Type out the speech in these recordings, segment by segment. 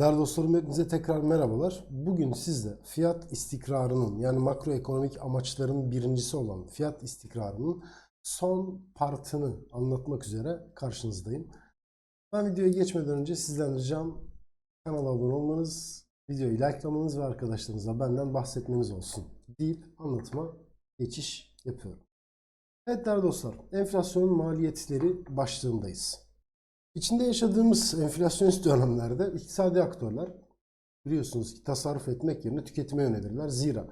Değerli dostlarım hepinize tekrar merhabalar. Bugün sizle fiyat istikrarının yani makroekonomik amaçların birincisi olan fiyat istikrarının son partını anlatmak üzere karşınızdayım. Ben videoya geçmeden önce sizden ricam kanala abone olmanız, videoyu likelamanız ve arkadaşlarınıza benden bahsetmeniz olsun deyip anlatıma geçiş yapıyorum. Evet değerli dostlar, enflasyonun maliyetleri başlığındayız. İçinde yaşadığımız enflasyonist dönemlerde iktisadi aktörler biliyorsunuz ki tasarruf etmek yerine tüketime yönelirler. Zira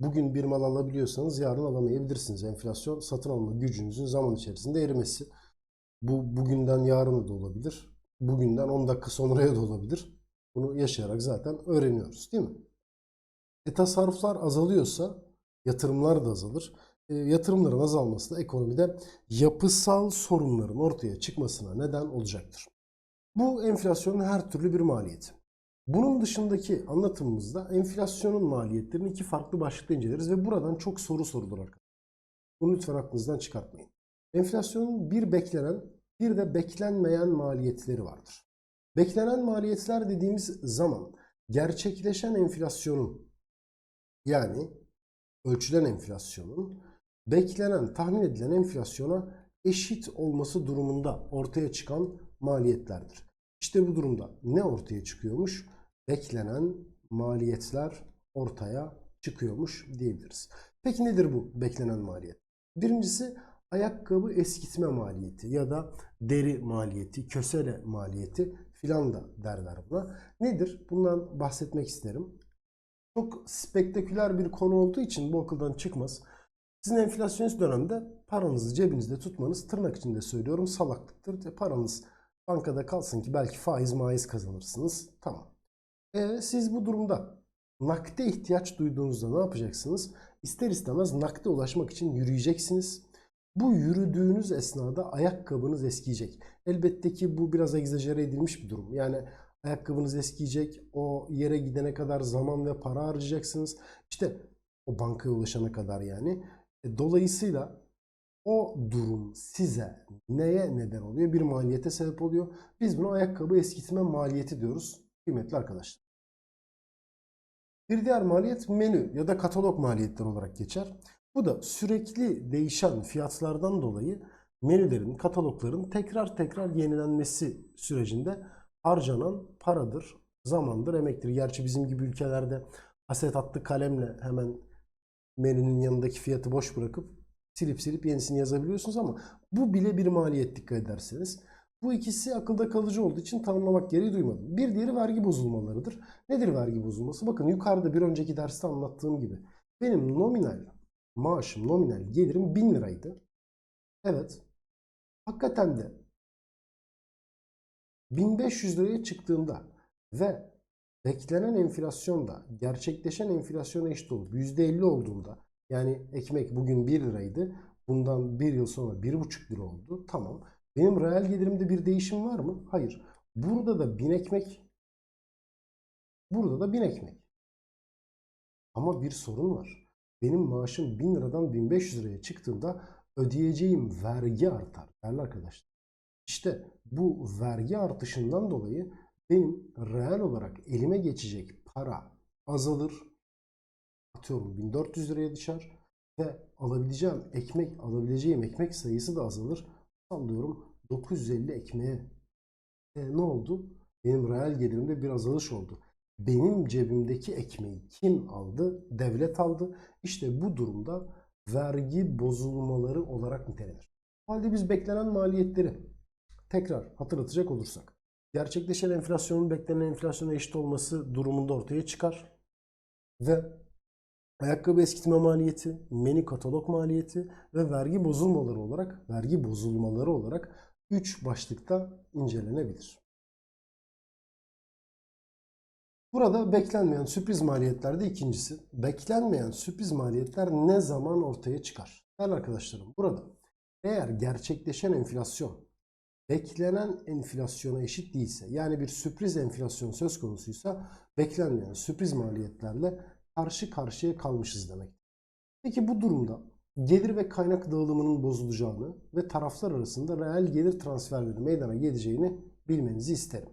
bugün bir mal alabiliyorsanız yarın alamayabilirsiniz. Enflasyon satın alma gücünüzün zaman içerisinde erimesi. Bu bugünden yarına da olabilir. Bugünden 10 dakika sonraya da olabilir. Bunu yaşayarak zaten öğreniyoruz değil mi? E tasarruflar azalıyorsa yatırımlar da azalır. E, yatırımların azalması da ekonomide yapısal sorunların ortaya çıkmasına neden olacaktır. Bu enflasyonun her türlü bir maliyeti. Bunun dışındaki anlatımımızda enflasyonun maliyetlerini iki farklı başlıkta inceleriz ve buradan çok soru sorulur arkadaşlar. Bunu lütfen aklınızdan çıkartmayın. Enflasyonun bir beklenen bir de beklenmeyen maliyetleri vardır. Beklenen maliyetler dediğimiz zaman gerçekleşen enflasyonun yani ölçülen enflasyonun beklenen, tahmin edilen enflasyona eşit olması durumunda ortaya çıkan maliyetlerdir. İşte bu durumda ne ortaya çıkıyormuş? Beklenen maliyetler ortaya çıkıyormuş diyebiliriz. Peki nedir bu beklenen maliyet? Birincisi ayakkabı eskitme maliyeti ya da deri maliyeti, kösele maliyeti filan da derler buna. Nedir? Bundan bahsetmek isterim. Çok spektaküler bir konu olduğu için bu akıldan çıkmaz. Sizin enflasyonist dönemde paranızı cebinizde tutmanız tırnak içinde söylüyorum salaklıktır. E, Paranız bankada kalsın ki belki faiz maiz kazanırsınız. Tamam. E, siz bu durumda nakde ihtiyaç duyduğunuzda ne yapacaksınız? İster istemez nakde ulaşmak için yürüyeceksiniz. Bu yürüdüğünüz esnada ayakkabınız eskiyecek. Elbette ki bu biraz egzajere edilmiş bir durum. Yani ayakkabınız eskiyecek. O yere gidene kadar zaman ve para harcayacaksınız. İşte o bankaya ulaşana kadar yani. E, Dolayısıyla o durum size neye neden oluyor? Bir maliyete sebep oluyor. Biz buna ayakkabı eskitme maliyeti diyoruz kıymetli arkadaşlar. Bir diğer maliyet menü ya da katalog maliyetleri olarak geçer. Bu da sürekli değişen fiyatlardan dolayı menülerin, katalogların tekrar tekrar yenilenmesi sürecinde harcanan paradır, zamandır, emektir. Gerçi bizim gibi ülkelerde asetatlı kalemle hemen menünün yanındaki fiyatı boş bırakıp silip silip yenisini yazabiliyorsunuz ama bu bile bir maliyet dikkat ederseniz. Bu ikisi akılda kalıcı olduğu için tanımlamak gereği duymadım. Bir diğeri vergi bozulmalarıdır. Nedir vergi bozulması? Bakın yukarıda bir önceki derste anlattığım gibi benim nominal maaşım, nominal gelirim 1000 liraydı. Evet. Hakikaten de 1500 liraya çıktığında ve beklenen enflasyonda gerçekleşen enflasyona eşit olup %50 olduğunda yani ekmek bugün 1 liraydı. Bundan bir yıl sonra 1,5 lira oldu. Tamam. Benim reel gelirimde bir değişim var mı? Hayır. Burada da 1000 ekmek burada da 1000 ekmek. Ama bir sorun var. Benim maaşım 1000 liradan 1500 liraya çıktığında ödeyeceğim vergi artar değerli arkadaşlar. İşte bu vergi artışından dolayı benim reel olarak elime geçecek para azalır. Atıyorum 1400 liraya düşer ve alabileceğim ekmek alabileceğim ekmek sayısı da azalır. Sallıyorum 950 ekmeğe. E, ne oldu? Benim reel gelirimde bir azalış oldu. Benim cebimdeki ekmeği kim aldı? Devlet aldı. İşte bu durumda vergi bozulmaları olarak nitelenir. O halde biz beklenen maliyetleri tekrar hatırlatacak olursak gerçekleşen enflasyonun beklenen enflasyona eşit olması durumunda ortaya çıkar. Ve ayakkabı eskitme maliyeti, menü katalog maliyeti ve vergi bozulmaları olarak vergi bozulmaları olarak 3 başlıkta incelenebilir. Burada beklenmeyen sürpriz maliyetler de ikincisi. Beklenmeyen sürpriz maliyetler ne zaman ortaya çıkar? Değerli arkadaşlarım burada eğer gerçekleşen enflasyon beklenen enflasyona eşit değilse yani bir sürpriz enflasyon söz konusuysa beklenmeyen sürpriz maliyetlerle karşı karşıya kalmışız demek. Peki bu durumda gelir ve kaynak dağılımının bozulacağını ve taraflar arasında reel gelir transferleri meydana geleceğini bilmenizi isterim.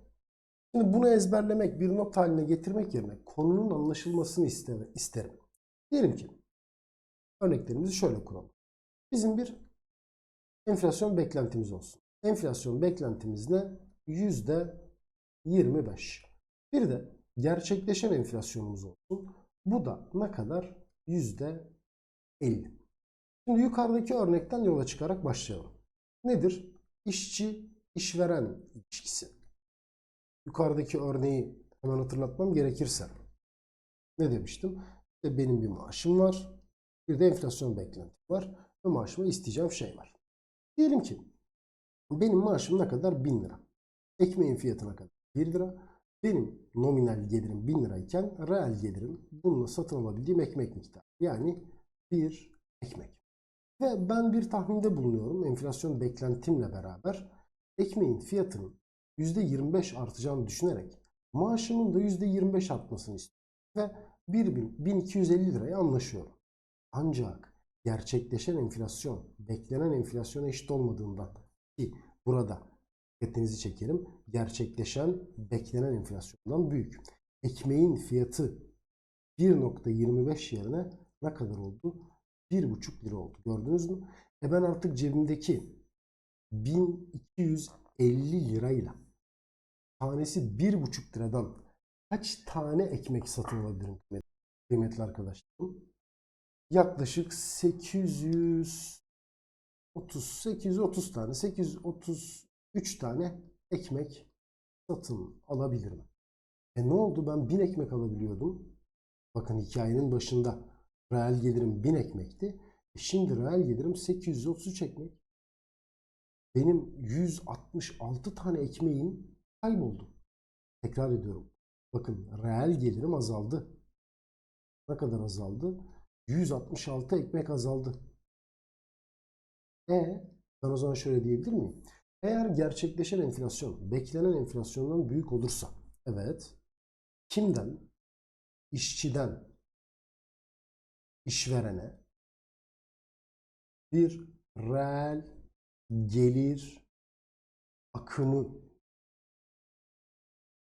Şimdi bunu ezberlemek, bir not haline getirmek yerine konunun anlaşılmasını iste- isterim. Diyelim ki örneklerimizi şöyle kuralım. Bizim bir enflasyon beklentimiz olsun. Enflasyon beklentimiz ne? Yüzde 25. Bir de gerçekleşen enflasyonumuz olsun. Bu da ne kadar? Yüzde 50. Şimdi yukarıdaki örnekten yola çıkarak başlayalım. Nedir? İşçi işveren ilişkisi. Yukarıdaki örneği hemen hatırlatmam gerekirse ne demiştim? İşte benim bir maaşım var. Bir de enflasyon beklentim var. Ve maaşıma isteyeceğim şey var. Diyelim ki benim maaşım ne kadar? 1000 lira. Ekmeğin fiyatına kadar 1 lira. Benim nominal gelirim 1000 lirayken reel gelirim bununla satın alabildiğim ekmek miktarı. Yani bir ekmek. Ve ben bir tahminde bulunuyorum enflasyon beklentimle beraber ekmeğin fiyatının %25 artacağını düşünerek maaşımın da %25 artmasını istiyorum. Ve 1000, 1250 liraya anlaşıyorum. Ancak gerçekleşen enflasyon beklenen enflasyona eşit olmadığından ki burada dikkatinizi çekerim gerçekleşen beklenen enflasyondan büyük. Ekmeğin fiyatı 1.25 yerine ne kadar oldu? 1.5 lira oldu. Gördünüz mü? E ben artık cebimdeki 1250 lirayla tanesi 1.5 liradan kaç tane ekmek satın alabilirim kıymetli arkadaşlarım? Yaklaşık 800 30 830 tane 833 tane ekmek satın alabilirim. E ne oldu? Ben 1000 ekmek alabiliyordum. Bakın hikayenin başında reel gelirim 1000 ekmekti. E şimdi reel gelirim 833 ekmek. Benim 166 tane ekmeğim kayboldu. Tekrar ediyorum. Bakın reel gelirim azaldı. Ne kadar azaldı? 166 ekmek azaldı. E ben o zaman şöyle diyebilir miyim? Eğer gerçekleşen enflasyon beklenen enflasyondan büyük olursa evet kimden? İşçiden işverene bir reel gelir akımı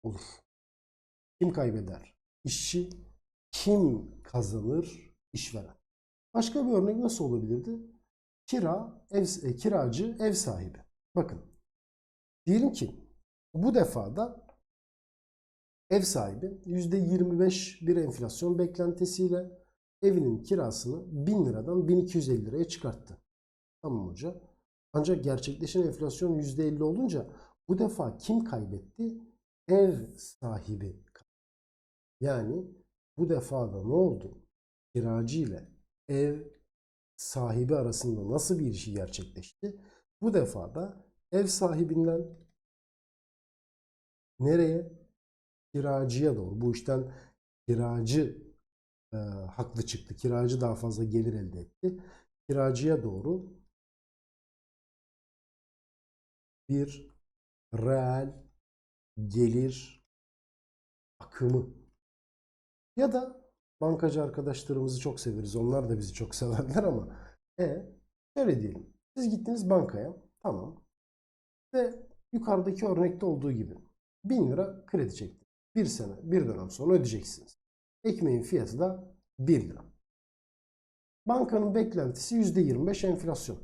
olur. Kim kaybeder? İşçi. Kim kazanır? İşveren. Başka bir örnek nasıl olabilirdi? Kira, ev, e, kiracı, ev sahibi. Bakın. Diyelim ki bu defada ev sahibi %25 bir enflasyon beklentisiyle evinin kirasını 1000 liradan 1250 liraya çıkarttı. Tamam hoca. Ancak gerçekleşen enflasyon %50 olunca bu defa kim kaybetti? Ev sahibi. Yani bu defa da ne oldu? Kiracı ile ev sahibi arasında nasıl bir ilişki gerçekleşti? Bu defa da ev sahibinden nereye? Kiracıya doğru. Bu işten kiracı e, haklı çıktı. Kiracı daha fazla gelir elde etti. Kiracıya doğru bir reel gelir akımı ya da bankacı arkadaşlarımızı çok severiz. Onlar da bizi çok severler ama e şöyle diyelim. Siz gittiniz bankaya. Tamam. Ve yukarıdaki örnekte olduğu gibi 1000 lira kredi çektiniz. Bir sene, bir dönem sonra ödeyeceksiniz. Ekmeğin fiyatı da 1 lira. Bankanın beklentisi %25 enflasyon.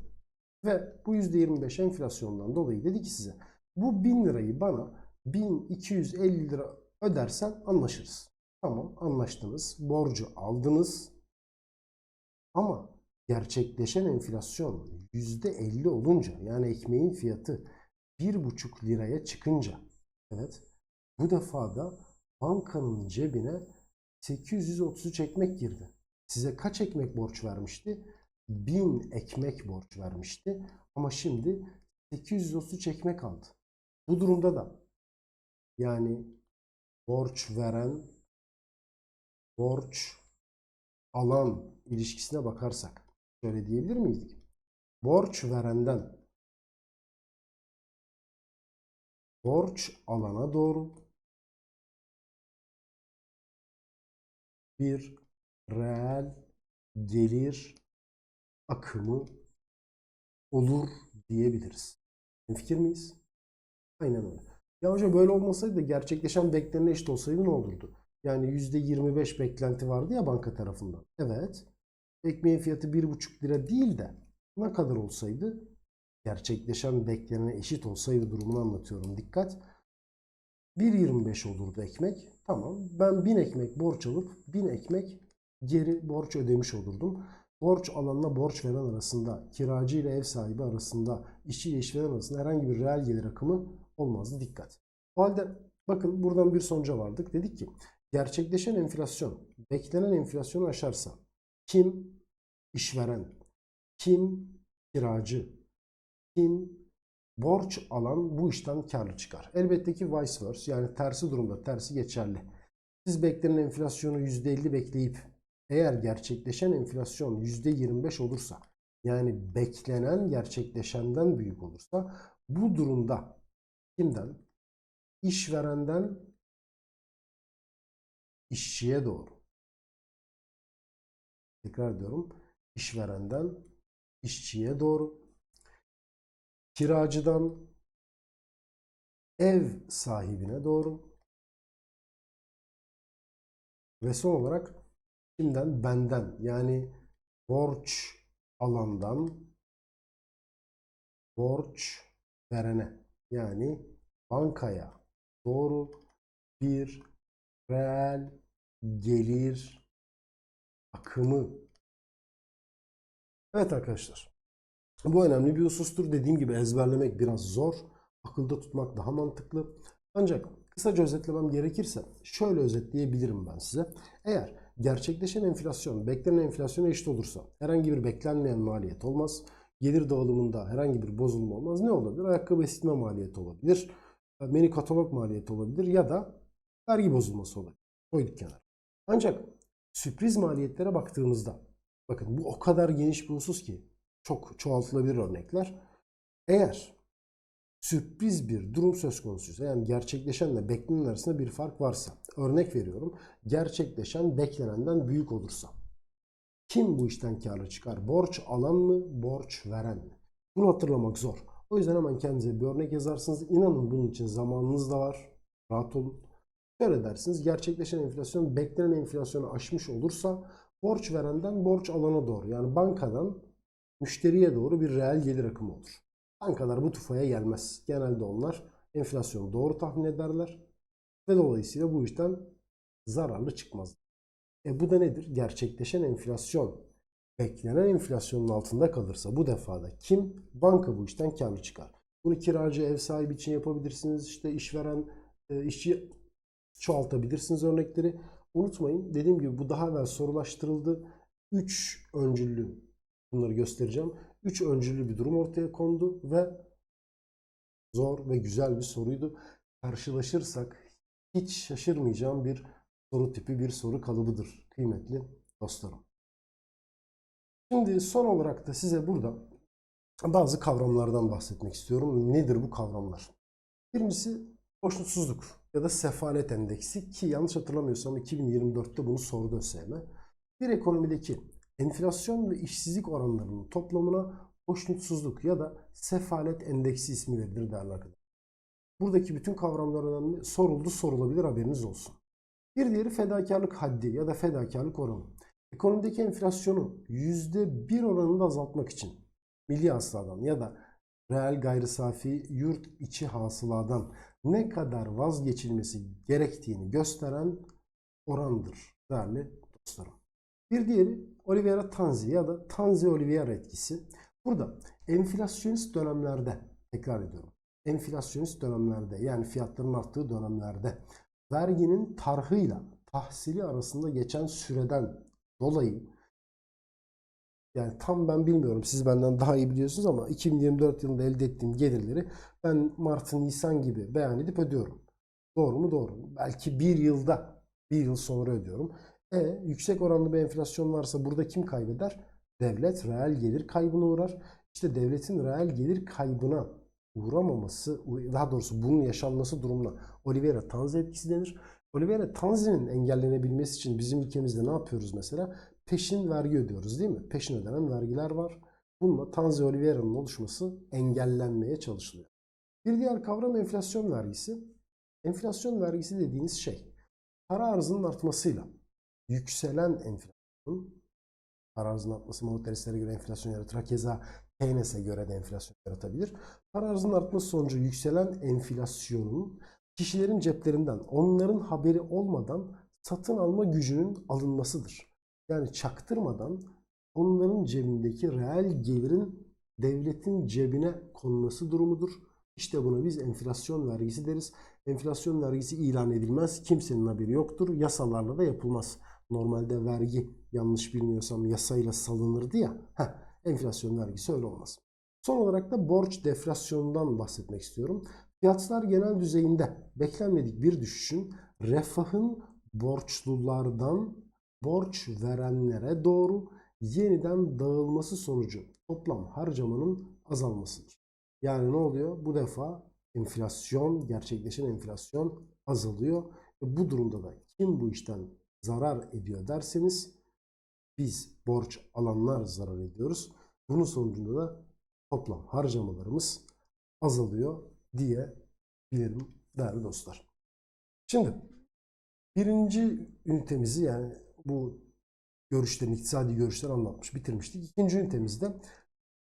Ve bu %25 enflasyondan dolayı dedi ki size bu 1000 lirayı bana 1250 lira ödersen anlaşırız. Tamam anlaştınız. Borcu aldınız. Ama gerçekleşen enflasyon %50 olunca yani ekmeğin fiyatı 1,5 liraya çıkınca evet bu defa da bankanın cebine 833 ekmek girdi. Size kaç ekmek borç vermişti? 1000 ekmek borç vermişti. Ama şimdi 833 ekmek aldı. Bu durumda da yani borç veren borç alan ilişkisine bakarsak şöyle diyebilir miyiz? Borç verenden borç alana doğru bir reel gelir akımı olur diyebiliriz. Fikir miyiz? Aynen öyle. Ya hocam böyle olmasaydı da gerçekleşen beklenen eşit olsaydı ne olurdu? Yani %25 beklenti vardı ya banka tarafından. Evet. Ekmeğin fiyatı 1,5 lira değil de ne kadar olsaydı? Gerçekleşen beklenene eşit olsaydı durumunu anlatıyorum. Dikkat. 1.25 olurdu ekmek. Tamam. Ben 1000 ekmek borç alıp 1000 ekmek geri borç ödemiş olurdum. Borç alanla borç veren arasında, kiracı ile ev sahibi arasında, işçi ile işveren arasında herhangi bir reel gelir akımı olmazdı. Dikkat. O halde bakın buradan bir sonuca vardık. Dedik ki gerçekleşen enflasyon beklenen enflasyonu aşarsa kim işveren, kim kiracı, kim borç alan bu işten karlı çıkar. Elbette ki vice versa yani tersi durumda tersi geçerli. Siz beklenen enflasyonu %50 bekleyip eğer gerçekleşen enflasyon %25 olursa yani beklenen gerçekleşenden büyük olursa bu durumda kimden? İşverenden işçiye doğru. Tekrar diyorum. İşverenden işçiye doğru. Kiracıdan ev sahibine doğru. Ve son olarak kimden? Benden. Yani borç alandan borç verene. Yani bankaya doğru bir reel gelir akımı. Evet arkadaşlar. Bu önemli bir husustur. Dediğim gibi ezberlemek biraz zor. Akılda tutmak daha mantıklı. Ancak kısaca özetlemem gerekirse şöyle özetleyebilirim ben size. Eğer gerçekleşen enflasyon beklenen enflasyona eşit olursa herhangi bir beklenmeyen maliyet olmaz. Gelir dağılımında herhangi bir bozulma olmaz. Ne olabilir? Ayakkabı eskitme maliyeti olabilir. Menü katalog maliyeti olabilir ya da vergi bozulması olabilir. Koyduk kenara. Ancak sürpriz maliyetlere baktığımızda bakın bu o kadar geniş bir husus ki çok çoğaltılabilir örnekler. Eğer sürpriz bir durum söz konusuysa yani gerçekleşenle beklenen arasında bir fark varsa örnek veriyorum gerçekleşen beklenenden büyük olursa kim bu işten karlı çıkar? Borç alan mı? Borç veren mi? Bunu hatırlamak zor. O yüzden hemen kendinize bir örnek yazarsınız. İnanın bunun için zamanınız da var. Rahat olun. Şöyle dersiniz. Gerçekleşen enflasyon beklenen enflasyonu aşmış olursa borç verenden borç alana doğru yani bankadan müşteriye doğru bir reel gelir akımı olur. Bankalar bu tufaya gelmez. Genelde onlar enflasyonu doğru tahmin ederler ve dolayısıyla bu işten zararlı çıkmaz. E bu da nedir? Gerçekleşen enflasyon beklenen enflasyonun altında kalırsa bu defada kim? Banka bu işten karlı çıkar. Bunu kiracı, ev sahibi için yapabilirsiniz. İşte işveren, e, işçi çoğaltabilirsiniz örnekleri. Unutmayın dediğim gibi bu daha evvel sorulaştırıldı. 3 öncüllü bunları göstereceğim. 3 öncüllü bir durum ortaya kondu ve zor ve güzel bir soruydu. Karşılaşırsak hiç şaşırmayacağım bir soru tipi, bir soru kalıbıdır kıymetli dostlarım. Şimdi son olarak da size burada bazı kavramlardan bahsetmek istiyorum. Nedir bu kavramlar? Birincisi hoşnutsuzluk ya da sefalet endeksi ki yanlış hatırlamıyorsam 2024'te bunu sordu ÖSYM. Bir ekonomideki enflasyon ve işsizlik oranlarının toplamına hoşnutsuzluk ya da sefalet endeksi ismi verilir değerli arkadaşlar. Buradaki bütün kavramlar önemli. Soruldu sorulabilir haberiniz olsun. Bir diğeri fedakarlık haddi ya da fedakarlık oranı. Ekonomideki enflasyonu %1 oranında azaltmak için milli hasıladan ya da reel gayri safi yurt içi hasıladan ne kadar vazgeçilmesi gerektiğini gösteren orandır değerli dostlarım. Bir diğeri Oliveira Tanzi ya da Tanzi Oliveira etkisi. Burada enflasyonist dönemlerde tekrar ediyorum. Enflasyonist dönemlerde yani fiyatların arttığı dönemlerde verginin tarhıyla tahsili arasında geçen süreden dolayı yani tam ben bilmiyorum siz benden daha iyi biliyorsunuz ama 2024 yılında elde ettiğim gelirleri ben Mart, Nisan gibi beyan edip ödüyorum. Doğru mu? Doğru. Belki bir yılda, bir yıl sonra ödüyorum. E, yüksek oranlı bir enflasyon varsa burada kim kaybeder? Devlet reel gelir kaybına uğrar. İşte devletin reel gelir kaybına uğramaması, daha doğrusu bunun yaşanması durumuna Oliveira Tanzi etkisi denir. Oliveira Tanzi'nin engellenebilmesi için bizim ülkemizde ne yapıyoruz mesela? Peşin vergi ödüyoruz değil mi? Peşin ödenen vergiler var. Bununla Tanzi Oliveira'nın oluşması engellenmeye çalışılıyor. Bir diğer kavram enflasyon vergisi. Enflasyon vergisi dediğiniz şey para arzının artmasıyla yükselen enflasyon para arzının artması monetaristlere göre enflasyon yaratır. Hakeza Keynes'e göre de enflasyon yaratabilir. Para arzının artması sonucu yükselen enflasyonun kişilerin ceplerinden onların haberi olmadan satın alma gücünün alınmasıdır. Yani çaktırmadan onların cebindeki reel gelirin devletin cebine konması durumudur. İşte buna biz enflasyon vergisi deriz. Enflasyon vergisi ilan edilmez. Kimsenin haberi yoktur. Yasalarla da yapılmaz. Normalde vergi yanlış bilmiyorsam yasayla salınırdı ya. Heh, enflasyon vergisi öyle olmaz. Son olarak da borç deflasyonundan bahsetmek istiyorum. Fiyatlar genel düzeyinde beklenmedik bir düşüşün refahın borçlulardan borç verenlere doğru yeniden dağılması sonucu toplam harcamanın azalmasıdır. Yani ne oluyor? Bu defa enflasyon, gerçekleşen enflasyon azalıyor. E bu durumda da kim bu işten zarar ediyor derseniz biz borç alanlar zarar ediyoruz. Bunun sonucunda da toplam harcamalarımız azalıyor diyebilirim değerli dostlar. Şimdi birinci ünitemizi yani bu görüşlerin, iktisadi görüşleri anlatmış, bitirmiştik. İkinci ünitemizde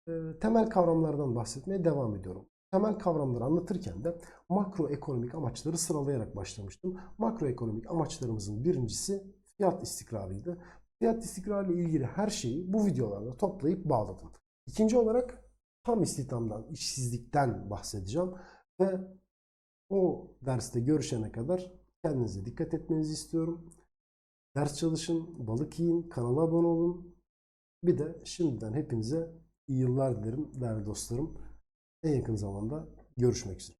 e, temel kavramlardan bahsetmeye devam ediyorum. Temel kavramları anlatırken de makroekonomik amaçları sıralayarak başlamıştım. Makroekonomik amaçlarımızın birincisi fiyat istikrarıydı. Fiyat istikrarı ile ilgili her şeyi bu videolarda toplayıp bağladım. İkinci olarak tam istihdamdan, işsizlikten bahsedeceğim ve o derste görüşene kadar kendinize dikkat etmenizi istiyorum. Ders çalışın, balık yiyin, kanala abone olun. Bir de şimdiden hepinize iyi yıllar dilerim değerli dostlarım. En yakın zamanda görüşmek üzere.